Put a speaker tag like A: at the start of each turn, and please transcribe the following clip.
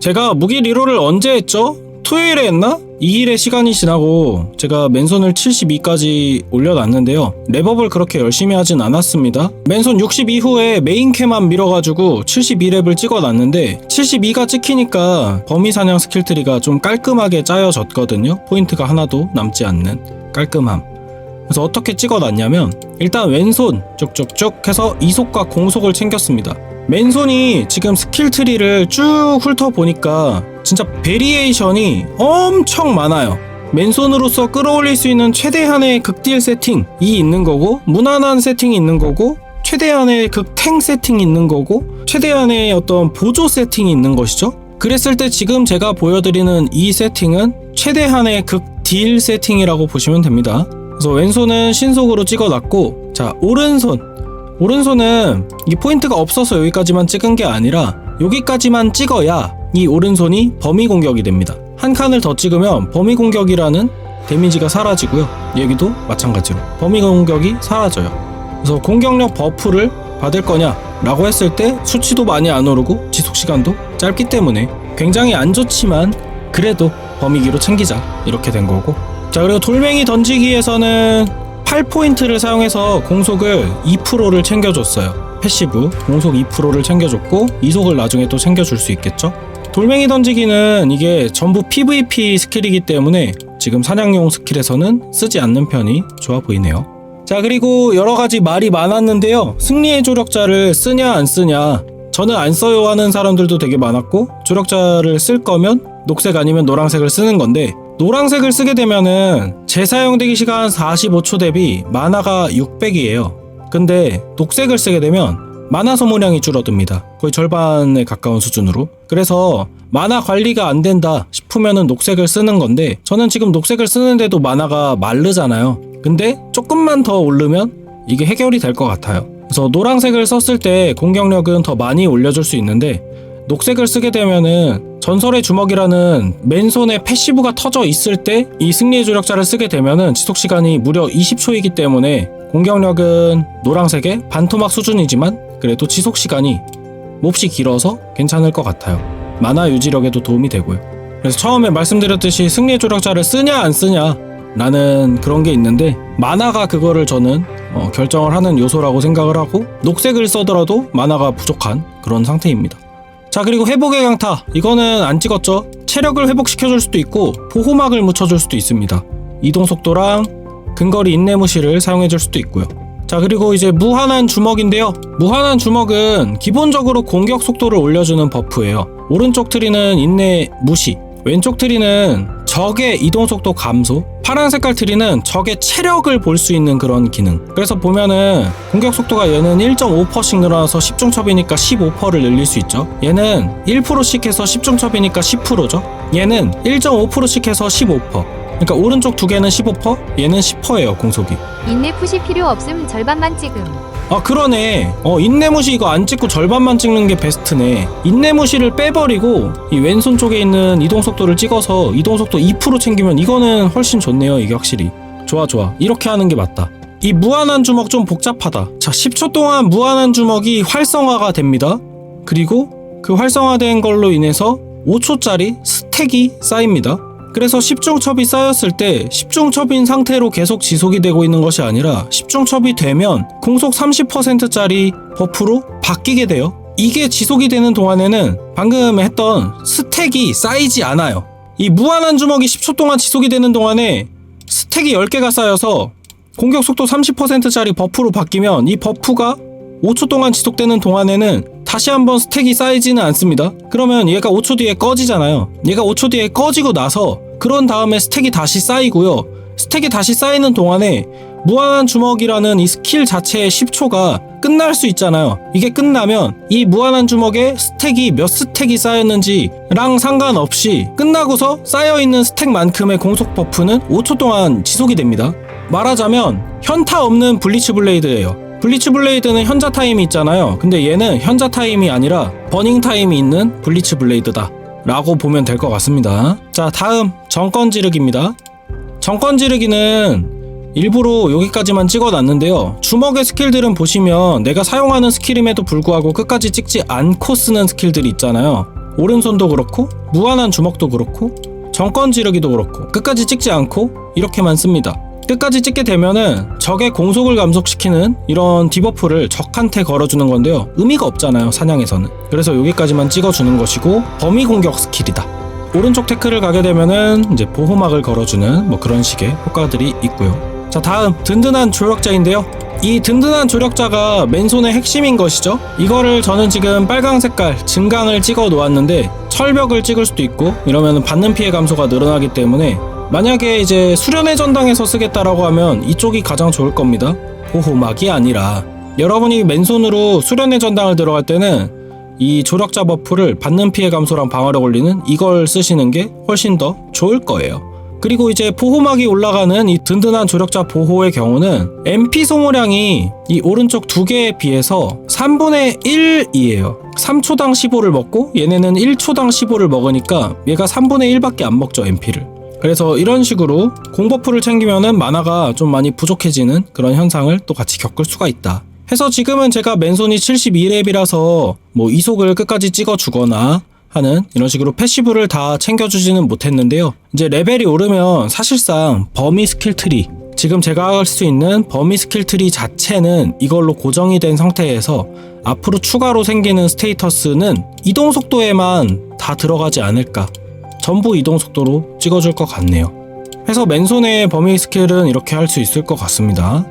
A: 제가 무기 리롤을 언제 했죠? 토요일에 했나? 2일의 시간이 지나고 제가 맨손을 72까지 올려놨는데요. 랩업을 그렇게 열심히 하진 않았습니다. 맨손 60 이후에 메인캐만 밀어가지고 72랩을 찍어놨는데 72가 찍히니까 범위사냥 스킬트리가 좀 깔끔하게 짜여졌거든요. 포인트가 하나도 남지 않는 깔끔함. 그래서 어떻게 찍어놨냐면 일단 왼손 쭉쭉쭉 해서 이속과 공속을 챙겼습니다. 맨손이 지금 스킬 트리를 쭉 훑어보니까 진짜 베리에이션이 엄청 많아요. 맨손으로서 끌어올릴 수 있는 최대한의 극딜 세팅이 있는 거고 무난한 세팅이 있는 거고 최대한의 극탱 세팅이 있는 거고 최대한의 어떤 보조 세팅이 있는 것이죠. 그랬을 때 지금 제가 보여드리는 이 세팅은 최대한의 극딜 세팅이라고 보시면 됩니다. 그래서 왼손은 신속으로 찍어놨고 자 오른손 오른손은 이 포인트가 없어서 여기까지만 찍은 게 아니라 여기까지만 찍어야 이 오른손이 범위 공격이 됩니다. 한 칸을 더 찍으면 범위 공격이라는 데미지가 사라지고요. 여기도 마찬가지로 범위 공격이 사라져요. 그래서 공격력 버프를 받을 거냐 라고 했을 때 수치도 많이 안 오르고 지속 시간도 짧기 때문에 굉장히 안 좋지만 그래도 범위기로 챙기자 이렇게 된 거고 자 그리고 돌멩이 던지기에서는 8포인트를 사용해서 공속을 2%를 챙겨줬어요. 패시브 공속 2%를 챙겨줬고 이속을 나중에 또 챙겨줄 수 있겠죠. 돌멩이 던지기는 이게 전부 PVP 스킬이기 때문에 지금 사냥용 스킬에서는 쓰지 않는 편이 좋아 보이네요. 자 그리고 여러 가지 말이 많았는데요. 승리의 조력자를 쓰냐 안 쓰냐 저는 안 써요 하는 사람들도 되게 많았고 조력자를 쓸 거면 녹색 아니면 노란색을 쓰는 건데 노란색을 쓰게 되면은 재사용되기 시간 45초 대비 만화가 600이에요. 근데 녹색을 쓰게 되면 만화 소모량이 줄어듭니다. 거의 절반에 가까운 수준으로. 그래서 만화 관리가 안 된다 싶으면은 녹색을 쓰는 건데 저는 지금 녹색을 쓰는데도 만화가 마르잖아요. 근데 조금만 더 오르면 이게 해결이 될 것 같아요. 그래서 노란색을 썼을 때 공격력은 더 많이 올려줄 수 있는데 녹색을 쓰게 되면은 전설의 주먹이라는 맨손에 패시브가 터져 있을 때 이 승리의 조력자를 쓰게 되면은 지속 시간이 무려 20초이기 때문에 공격력은 노란색의 반토막 수준이지만 그래도 지속 시간이 몹시 길어서 괜찮을 것 같아요. 만화 유지력에도 도움이 되고요. 그래서 처음에 말씀드렸듯이 승리의 조력자를 쓰냐 안 쓰냐 라는 그런 게 있는데 만화가 그거를 저는 어, 결정을 하는 요소라고 생각을 하고 녹색을 써더라도 만화가 부족한 그런 상태입니다. 자 그리고 회복의 강타. 이거는 안 찍었죠? 체력을 회복시켜줄 수도 있고 보호막을 묻혀줄 수도 있습니다. 이동 속도랑 근거리 인내 무시를 사용해줄 수도 있고요. 자 그리고 이제 무한한 주먹인데요. 무한한 주먹은 기본적으로 공격 속도를 올려주는 버프예요. 오른쪽 트리는 인내 무시 왼쪽 트리는 적의 이동 속도 감소 파란 색깔 트리는 적의 체력을 볼 수 있는 그런 기능. 그래서 보면은 공격 속도가 얘는 1.5%씩 늘어나서 10중 첩이니까 15%를 늘릴 수 있죠. 얘는 1%씩 해서 10중 첩이니까 10%죠. 얘는 1.5%씩 해서 15% 그러니까 오른쪽 두 개는 15% 얘는 10%예요 공속이.
B: 인내 푸시 필요 없음 절반만 찍음.
A: 아 그러네. 어 인내무시 이거 안 찍고 절반만 찍는 게 베스트네. 인내무시를 빼버리고 이 왼손 쪽에 있는 이동 속도를 찍어서 이동 속도 2% 챙기면 이거는 훨씬 좋네요 이게 확실히. 좋아 좋아. 이렇게 하는 게 맞다. 이 무한한 주먹 좀 복잡하다. 자 10초 동안 무한한 주먹이 활성화가 됩니다. 그리고 그 활성화된 걸로 인해서 5초짜리 스택이 쌓입니다 그래서 10중첩이 쌓였을 때 10중첩인 상태로 계속 지속이 되고 있는 것이 아니라 10중첩이 되면 공속 30%짜리 버프로 바뀌게 돼요. 이게 지속이 되는 동안에는 방금 했던 스택이 쌓이지 않아요. 이 무한한 주먹이 10초 동안 지속이 되는 동안에 스택이 10개가 쌓여서 공격 속도 30%짜리 버프로 바뀌면 이 버프가 5초 동안 지속되는 동안에는 다시 한번 스택이 쌓이지는 않습니다. 그러면 얘가 5초 뒤에 꺼지잖아요. 얘가 5초 뒤에 꺼지고 나서 그런 다음에 스택이 다시 쌓이고요. 스택이 다시 쌓이는 동안에 무한한 주먹이라는 이 스킬 자체의 10초가 끝날 수 있잖아요. 이게 끝나면 이 무한한 주먹에 스택이 몇 스택이 쌓였는지랑 상관없이 끝나고서 쌓여있는 스택만큼의 공속 버프는 5초 동안 지속이 됩니다. 말하자면 현타 없는 블리츠 블레이드예요. 블리츠 블레이드는 현자 타임이 있잖아요. 근데 얘는 현자 타임이 아니라 버닝 타임이 있는 블리츠 블레이드다. 라고 보면 될 것 같습니다. 자, 다음 정권 지르기입니다. 정권 지르기는 일부러 여기까지만 찍어놨는데요. 주먹의 스킬들은 보시면 내가 사용하는 스킬임에도 불구하고 끝까지 찍지 않고 쓰는 스킬들이 있잖아요. 오른손도 그렇고 무한한 주먹도 그렇고 정권 지르기도 그렇고 끝까지 찍지 않고 이렇게만 씁니다. 끝까지 찍게 되면은 적의 공속을 감속시키는 이런 디버프를 적한테 걸어주는 건데요. 의미가 없잖아요, 사냥에서는. 그래서 여기까지만 찍어주는 것이고 범위 공격 스킬이다. 오른쪽 태클을 가게 되면은 이제 보호막을 걸어주는 뭐 그런 식의 효과들이 있고요. 자, 다음 든든한 조력자인데요. 이 든든한 조력자가 맨손의 핵심인 것이죠. 이거를 저는 지금 빨강 색깔 증강을 찍어 놓았는데 철벽을 찍을 수도 있고 이러면 받는 피해 감소가 늘어나기 때문에 만약에 이제 수련의 전당에서 쓰겠다라고 하면 이쪽이 가장 좋을 겁니다. 보호막이 아니라 여러분이 맨손으로 수련의 전당을 들어갈 때는 이 조력자 버프를 받는 피해 감소랑 방어력 올리는 이걸 쓰시는 게 훨씬 더 좋을 거예요. 그리고 이제 보호막이 올라가는 이 든든한 조력자 보호의 경우는 MP 소모량이 이 오른쪽 두 개에 비해서 3분의 1이에요. 3초당 15를 먹고 얘네는 1초당 15를 먹으니까 얘가 3분의 1밖에 안 먹죠, MP를. 그래서 이런 식으로 공버프를 챙기면은 만화가 좀 많이 부족해지는 그런 현상을 또 같이 겪을 수가 있다. 해서 지금은 제가 맨손이 72렙이라서 뭐 이속을 끝까지 찍어주거나 하는 이런 식으로 패시브를 다 챙겨주지는 못했는데요. 이제 레벨이 오르면 사실상 범위 스킬 트리 지금 제가 할 수 있는 범위 스킬 트리 자체는 이걸로 고정이 된 상태에서 앞으로 추가로 생기는 스테이터스는 이동 속도에만 다 들어가지 않을까. 전부 이동 속도로 찍어줄 것 같네요. 해서 맨손의 범위 스킬은 이렇게 할 수 있을 것 같습니다.